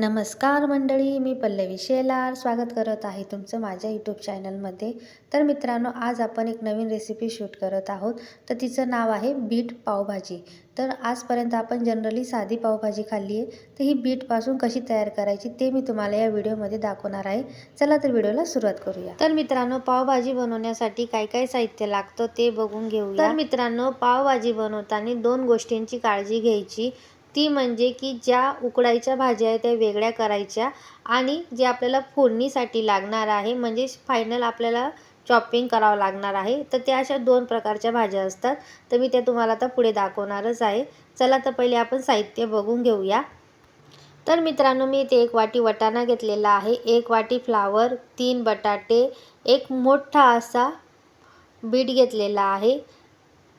नमस्कार मंडळी मी पल्लवी शेलार. स्वागत करत आहे तुमचं माझ्या यूट्यूब चॅनलमध्ये तर मित्रांनो आज आपण एक नवीन रेसिपी शूट करत आहोत. तर तिचं नाव आहे बीट पावभाजी. तर आजपर्यंत आपण जनरली साधी पावभाजी खाल्ली आहे. तर ही बीटपासून कशी तयार करायची ते मी तुम्हाला या व्हिडिओमध्ये दाखवणार आहे. चला तर व्हिडिओला सुरुवात करूया. तर मित्रांनो पावभाजी बनवण्यासाठी काय काय साहित्य लागतं ते बघून घेऊया. तर मित्रांनो पावभाजी बनवताना दोन गोष्टींची काळजी घ्यायची. ती म्हणजे की ज्या उकडायच्या भाज्या आहेत त्या वेगळ्या करायच्या आणि जे आपल्याला फोडणीसाठी लागणार आहे म्हणजे फायनल आपल्याला चॉपिंग करावं लागणार आहे. तर त्या अशा दोन प्रकारच्या भाज्या असतात. तर मी त्या तुम्हाला आता पुढे दाखवणारच आहे. चला तर पहिले आपण साहित्य बघून घेऊया. तर मित्रांनो मी इथे एक वाटी वटाणा घेतलेला आहे. एक वाटी फ्लावर तीन बटाटे एक मोठा असा बीट घेतलेला आहे.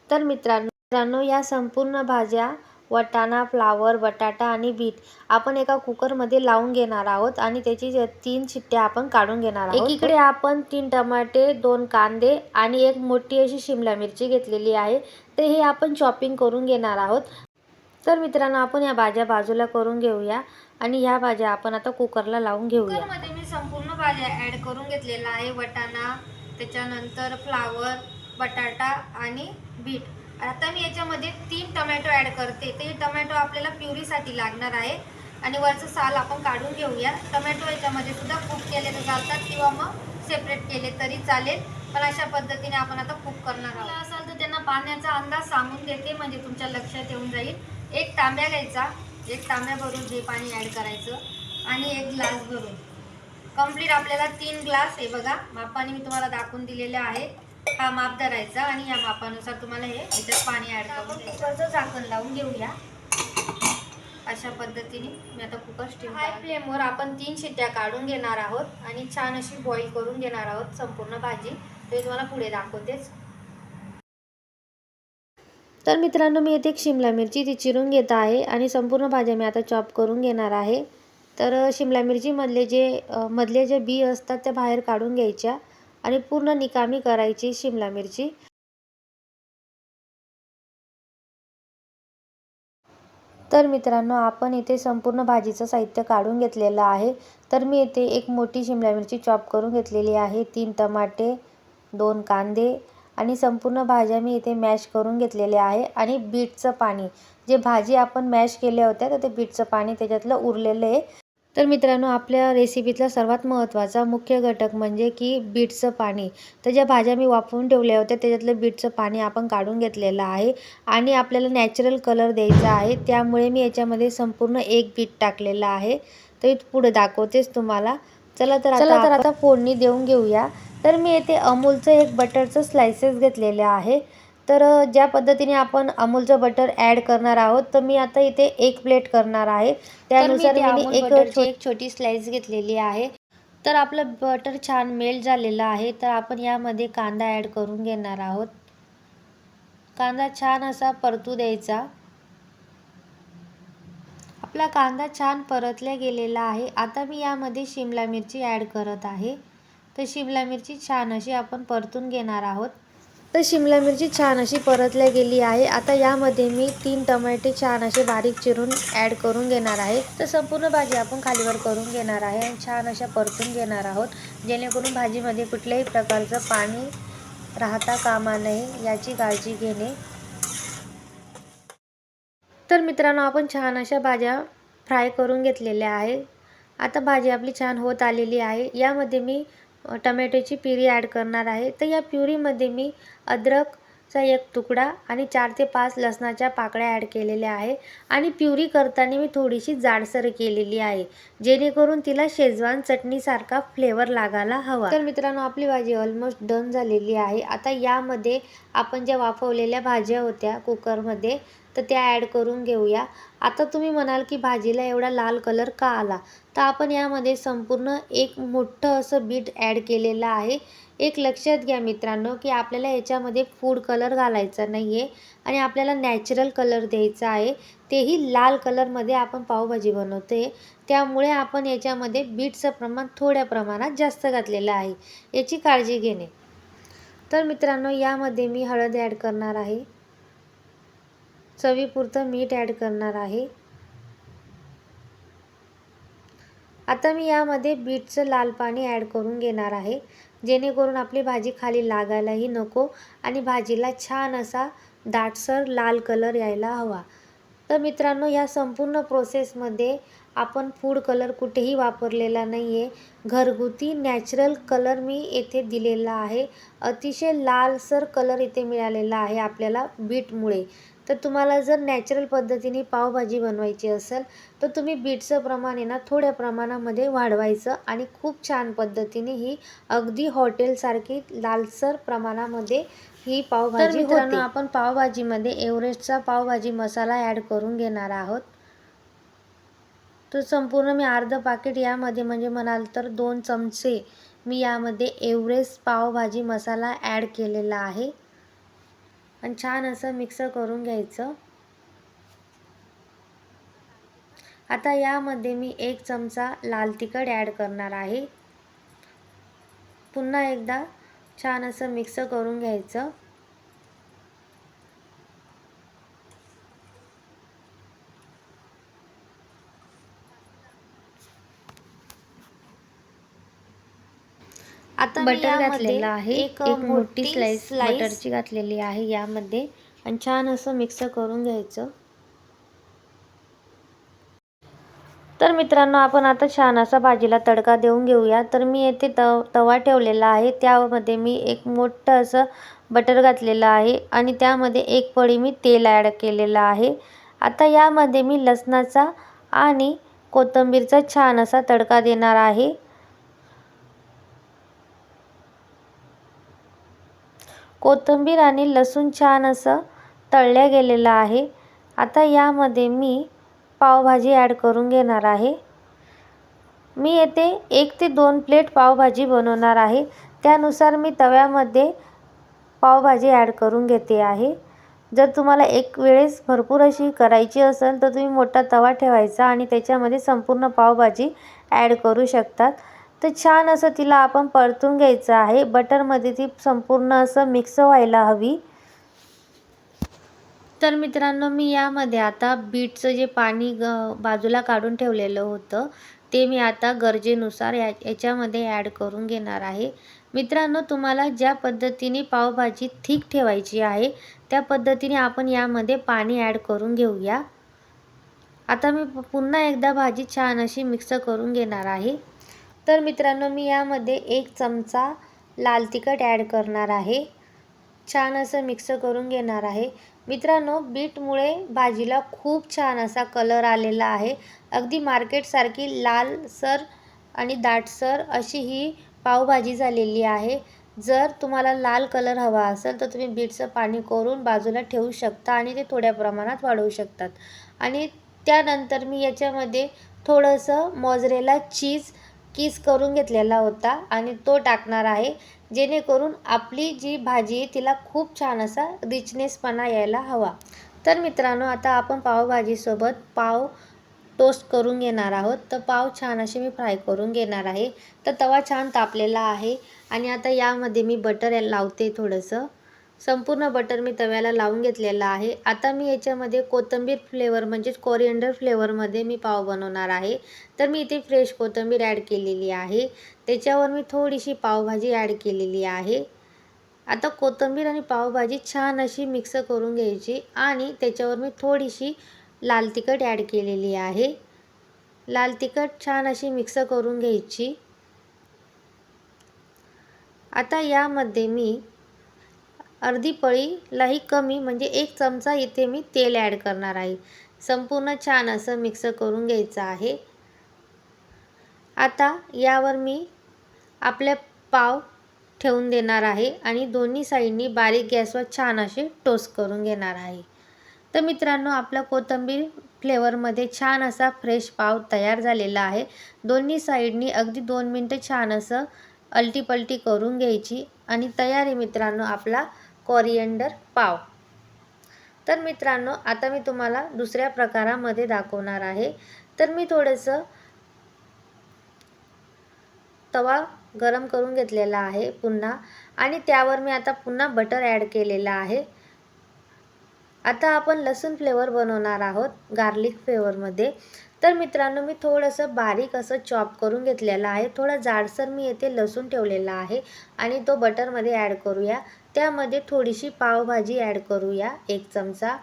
तर मित्रांनो मित्रांनो या संपूर्ण भाज्या वटाणा फ्लावर बटाटा आणि बीट आपण एका कुकरमध्ये लावून घेणार आहोत आणि त्याची तीन शिट्ट्या आपण काढून घेणार आहोत. एकीकडे आपण तीन टमाटे दोन कांदे आणि एक मोठी अशी शिमला मिरची घेतलेली आहे. तर हे आपण चॉपिंग करून घेणार आहोत. तर मित्रांनो आपण या भाज्या बाजूला करून घेऊया आणि ह्या भाज्या आपण आता कुकरला लावून घेऊया. मध्ये मी संपूर्ण भाज्या ऍड करून घेतलेला आहे. वटाणा त्याच्यानंतर फ्लावर बटाटा आणि बीट. आता मी याच्यामध्ये तीन टमॅटो ॲड करते. ते टमॅटो आपल्याला प्युरीसाठी लागणार आहे. आणि वरचं साल आपण काढून घेऊया टमॅटो याच्यामध्ये सुद्धा कुक केले तर चालतात किंवा मग सेपरेट केले तरी चालेल. पण अशा पद्धतीने आपण आता कुक करणार आहोत. असाल तर त्यांना पाण्याचा अंदाज सांगून देते. म्हणजे तुमच्या लक्षात येऊन जाईल. एक तांब्या घ्यायचा. एक तांब्या भरून जे पाणी ॲड करायचं. आणि एक ग्लास भरून. कंप्लीट आपल्याला तीन ग्लास. हे बघा. मापाने मी तुम्हाला दाखवून दिलेले आहे हा माप धरायचा आणि या मापानुसार तुम्हाला हे याच्यात पाणी ऍड करून कुकरचं झाकण लावून घेऊया. अशा पद्धतीने मी आता कुकर स्टीम हाय फ्लेमवर आपण तीन शिट्ट्या काढून घेणार आहोत आणि छान अशी बॉईल करून घेणार आहोत संपूर्ण भाजी. ते तुम्हाला पुढे दाखवतेच. तर मित्रांनो मी येथे एक शिमला मिरची ती चिरून घेत आहे आणि संपूर्ण भाज्या मी आता चॉप करून घेणार आहे. तर शिमला मिरचीमधले जे मधले जे बी असतात त्या बाहेर काढून घ्यायच्या. आणि पूर्ण निकामी करायची शिमला मिरची. तर मित्रांनो आपण इथे संपूर्ण भाजीचं साहित्य काढून घेतलेलं आहे. तर मी इथे एक मोठी शिमला मिरची चॉप करून घेतलेली आहे. तीन टमाटे दोन कांदे आणि संपूर्ण भाज्या मी इथे मॅश करून घेतलेल्या आहे. आणि बीटचं पाणी जे भाजी आपण मॅश केल्या होत्या तर ते बीटचं पाणी त्याच्यातलं उरलेलं आहे. तर मित्रांनो आपल्या रेसिपीतला सर्वात महत्त्वाचा मुख्य घटक म्हणजे की बीटचं पाणी. तर ज्या भाज्या मी वापरून ठेवल्या होत्या त्याच्यातलं बीटचं पाणी आपण काढून घेतलेलं आहे आणि आपल्याला नॅचरल कलर द्यायचा आहे. त्यामुळे मी याच्यामध्ये संपूर्ण एक बीट टाकलेलं आहे. तर पुढे दाखवतेच तुम्हाला. चला तर चला तर आता फोडणी देऊन घेऊया. तर मी येथे अमूलचं एक बटरचं स्लायसेस घेतलेले आहे. तर ज्या पद्धतीने आपण अमूलचं बटर ॲड करणार आहोत तर मी आता इथे एक प्लेट करणार आहे. त्यानुसार मी एक एक छोटी स्लाइस घेतलेली आहे. तर आपलं बटर छान मेल्ट झालेलं आहे तर आपण यामध्ये कांदा ॲड करून घेणार आहोत. कांदा छान असा परतू द्यायचा. आपला कांदा छान परतल्या गेलेला आहे. आता मी यामध्ये शिमला मिरची ॲड करत आहे. तर शिमला मिरची छान अशी आपण परतून घेणार आहोत. तर शिमला मिरची छान अशी परतल्या गेली आहे. आता यामध्ये मी तीन टमाटे छान असे बारीक चिरून ॲड करून घेणार आहे. तर संपूर्ण भाजी आपण खालीवर करून घेणार आहे आणि छान अशा परतून घेणार आहोत. जेणेकरून भाजीमध्ये कुठल्याही प्रकारचं पाणी राहता कामा नये याची काळजी घेणे. तर मित्रांनो आपण छान अशा भाज्या फ्राय करून घेतलेल्या आहे आता भाजी आपली छान होत आलेली आहे. यामध्ये मी टमॅटोची प्युरी ॲड करणार आहे. तर या प्युरीमध्ये मी अद्रकचा एक तुकडा आणि चार ते पाच लसणाच्या पाकळ्या ॲड केलेल्या आहे. आणि प्युरी करताना मी थोडीशी जाडसर केलेली आहे जेणेकरून तिला शेजवान चटणीसारखा फ्लेवर लागायला हवा. तर मित्रांनो आपली भाजी ऑलमोस्ट डन झालेली आहे. आता यामध्ये आपण ज्या वाफवलेल्या भाज्या होत्या कुकरमध्ये तर त्या ॲड करून घेऊया. आता तुम्ही म्हणाल की भाजीला एवढा लाल कलर का आला? तर आपण यामध्ये संपूर्ण एक मोठं असं बीट ॲड केलेलं आहे. एक लक्षात घ्या मित्रांनो की आपल्याला याच्यामध्ये फूड कलर घालायचा नाही आहे आणि आपल्याला नॅचरल कलर द्यायचा आहे. तेही लाल कलरमध्ये आपण पावभाजी बनवते. त्यामुळे आपण याच्यामध्ये बीटचं प्रमाण थोड्या प्रमाणात जास्त घातलेलं आहे. याची काळजी घेणे. तर मित्रांनो यामध्ये मी हळद ॲड करणार आहे. चवीपुरतं मीठ ॲड करणार आहे. आता मी यामध्ये बीटचं लाल पाणी ॲड करून घेणार आहे. जेणेकरून आपली भाजी खाली लागायलाही नको आणि भाजीला छान असा दाटसर लाल कलर यायला हवा. तर मित्रांनो ह्या संपूर्ण प्रोसेसमध्ये आपण फूड कलर कुठेही वापरलेला नाही आहे घरगुती नॅचरल कलर मी येथे दिलेला आहे. अतिशय लालसर कलर इथे मिळालेला आहे आपल्याला बीटमुळे. तर तुम्हाला जर नॅचरल पद्धतीने पावभाजी बनवायची असेल तर तुम्ही बीटचं प्रमाण आहे ना थोड्या प्रमाणामध्ये वाढवायचं आणि खूप छान पद्धतीने ही अगदी हॉटेलसारखी लालसर प्रमाणामध्ये ही पावभाजी मित्रांनो आपण पावभाजीमध्ये एव्हरेस्टचा पावभाजी मसाला ॲड करून घेणार आहोत. तर संपूर्ण मी अर्ध पाकिट यामध्ये म्हणजे म्हणाल तर दोन चमचे मी यामध्ये एव्हरेस्ट पावभाजी मसाला ॲड केलेला आहे. आणि छान असं मिक्स करून घ्यायचं. आता यामध्ये मी एक चमचा लाल तिखट ॲड करणार आहे. पुन्हा एकदा छान असं मिक्स करून घ्यायचं. आता बटर घातलेलं आहे. एक मोठी स्लाइस बटरची घातलेली आहे यामध्ये. आणि छान असं मिक्स करून घ्यायचं. तर मित्रांनो आपण आता छान असा भाजीला तडका देऊन घेऊया. तर मी येथे तव तवा ठेवलेला आहे. त्यामध्ये मी एक मोठं असं बटर घातलेलं आहे. आणि त्यामध्ये एक पळी मी तेल ॲड केलेलं आहे. आता यामध्ये मी लसणाचा आणि कोथिंबीरचा छान असा तडका देणार आहे. कोथिंबीर आणि लसूण छान असं तळल्या गेलेलं आहे. आता यामध्ये मी पावभाजी ॲड करून घेणार आहे. मी येथे एक ते दोन प्लेट पावभाजी बनवणार आहे. त्यानुसार मी तव्यामध्ये पावभाजी ॲड करून घेते आहे. जर तुम्हाला एक वेळेस भरपूर अशी करायची असेल तर तुम्ही मोठा तवा ठेवायचा आणि त्याच्यामध्ये संपूर्ण पावभाजी ॲड करू शकतात. तर छान असं तिला आपण परतून घ्यायचं आहे. बटरमध्ये ती संपूर्ण असं मिक्स व्हायला हवी. तर मित्रांनो मी यामध्ये आता बीटचं जे पाणी ग बाजूला काढून ठेवलेलं होतं ते मी आता गरजेनुसार या याच्यामध्ये ॲड करून घेणार आहे. मित्रांनो तुम्हाला ज्या पद्धतीने पावभाजी थिक ठेवायची आहे त्या पद्धतीने आपण यामध्ये पाणी ॲड करून घेऊया. आता मी पुन्हा एकदा भाजी छान अशी मिक्स करून घेणार आहे. तर मित्रांनो मी यामध्ये एक चमचा लाल तिखट ॲड करणार आहे. छान असं मिक्स करून घेणार आहे. मित्रांनो बीटमुळे भाजीला खूप छान असा कलर आलेला आहे. अगदी मार्केटसारखी लालसर आणि दाटसर अशी ही पावभाजी झालेली आहे. जर तुम्हाला लाल कलर हवा असेल तर तुम्ही बीटचं पाणी करून बाजूला ठेवू शकता आणि ते थोड्या प्रमाणात वाढवू शकतात. आणि त्यानंतर मी याच्यामध्ये थोडंसं मोजरेला चीज किस करून घेतलेला होता आणि तो टाकणार आहे जेणेकरून आपली जी भाजी आहे तिला खूप छान असा रिचनेसपणा यायला हवा. तर मित्रांनो आता आपण पावभाजीसोबत पाव टोस्ट करून घेणार आहोत. तर पाव छान असे मी फ्राय करून घेणार आहे. तर तवा छान तापलेला आहे. आणि आता यामध्ये मी बटर लावते थोडंसं. संपूर्ण बटर मी तव्याला लावून घेतलेला आहे. आता मी याच्यामध्ये कोथिंबीर फ्लेवर म्हणजेच कोरिएंडर फ्लेवरमध्ये मी पाव बनवणार आहे. तर मी इथे फ्रेश कोथिंबीर ॲड केलेली आहे. त्याच्यावर मी थोडीशी पावभाजी ॲड केलेली आहे. आता कोथिंबीर आणि पावभाजी छान अशी मिक्स करून घ्यायची आणि त्याच्यावर मी थोडीशी लाल तिखट ॲड केलेली आहे. लाल तिखट छान अशी मिक्स करून घ्यायची. आता यामध्ये मी अर्धी पळीलाही कमी म्हणजे एक चमचा इथे मी तेल ॲड करणार आहे. संपूर्ण छान असं मिक्स करून घ्यायचं आहे. आता यावर मी आपले पाव ठेवून देणार आहे आणि दोन्ही साईडनी बारीक गॅसवर छान असे टोस्ट करून घेणार आहे. तर मित्रांनो आपला कोथिंबीर फ्लेवरमध्ये छान असा फ्रेश पाव तयार झालेला आहे. दोन्ही साईडनी अगदी दोन मिनटं छान असं अलटीपलटी करून घ्यायची आणि तयार आहे मित्रांनो आपला कॉरिएंडर पाव. तर मित्रांनो आता मी तुम्हाला दुसऱ्या प्रकारामध्ये दाखवणार आहे. तर मी थोडंसं तवा गरम करून घेतलेला आहे पुन्हा आणि त्यावर मी आता पुन्हा बटर ॲड केलेलं आहे. आता आपण लसूण फ्लेवर बनवणार आहोत गार्लिक फ्लेवरमध्ये. तर मित्रांनो मी थोडंसं बारीक असं चॉप करून घेतलेलं आहे. थोडा जाडसर मी येथे लसूण ठेवलेला आहे आणि तो बटरमध्ये ॲड करूया. त्यामध्ये थोडीशी पावभाजी ॲड करूया एक चमचा.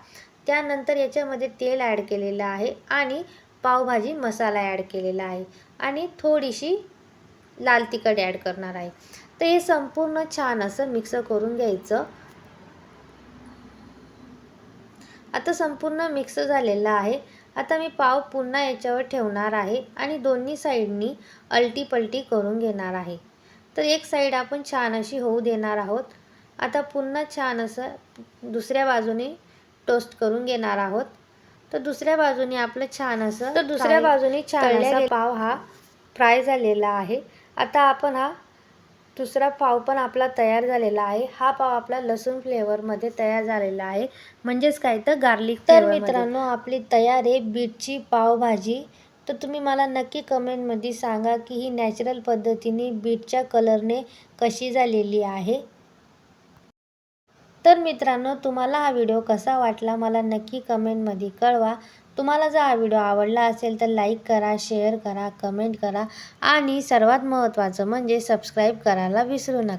त्यानंतर याच्यामध्ये तेल ॲड केलेलं आहे आणि पावभाजी मसाला ॲड केलेला आहे आणि थोडीशी लाल तिखट ॲड करणार आहे. तर हे संपूर्ण छान असं मिक्स करून घ्यायचं. आता संपूर्ण मिक्स झालेलं आहे. आता मी पाव पुन्हा याच्यावर ठेवणार आहे आणि दोन्ही साईडनी अलटी पलटी करून घेणार आहे. तर एक साईड आपण छान अशी होऊ देणार आहोत. आता पुन्हा छान असं दुसऱ्या बाजूने टोस्ट करून घेणार आहोत. तर दुसऱ्या बाजूने आपलं छान असं तर दुसऱ्या बाजूने छान असा पाव हा फ्राय झालेला आहे. आता आपण हा दुसरा पाव पण आपला तयार झालेला आहे. हा पाव आपला लसूण फ्लेवरमध्ये तयार झालेला आहे. म्हणजेच काय तर गार्लिक तर मित्रांनो आपली तयार आहे बीटची पावभाजी तर तुम्ही मला नक्की कमेंटमध्ये सांगा की ही नॅचरल पद्धतीने बीटच्या कलरने कशी झालेली आहे. तर मित्रांनो तुम्हाला हा व्हिडिओ कसा वाटला मला नक्की कमेंटमध्ये कळवा. तुम्हाला जर हा व्हिडिओ आवडला असेल तर लाईक करा शेअर करा कमेंट करा आणि सर्वात महत्त्वाचं म्हणजे सबस्क्राईब करायला विसरू नका.